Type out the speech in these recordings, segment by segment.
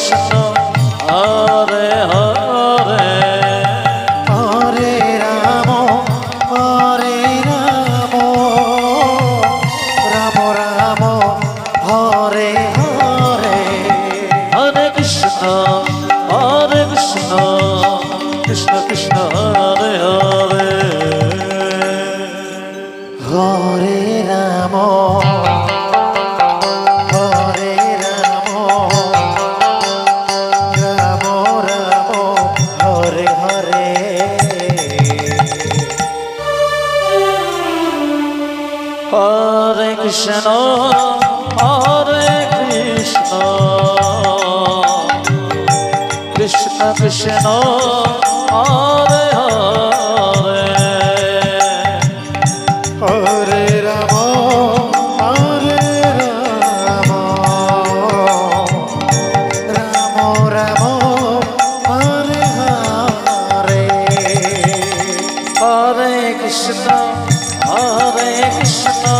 Krishna Krishna হরে Krishna Krishna Krishna হরে Krishna, Hare Krishna.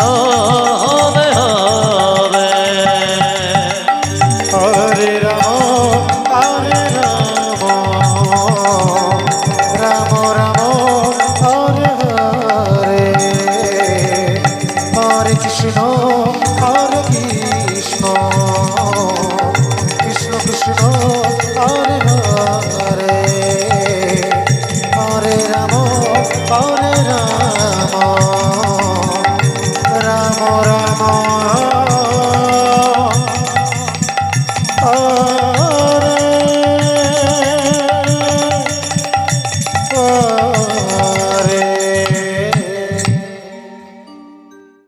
ओ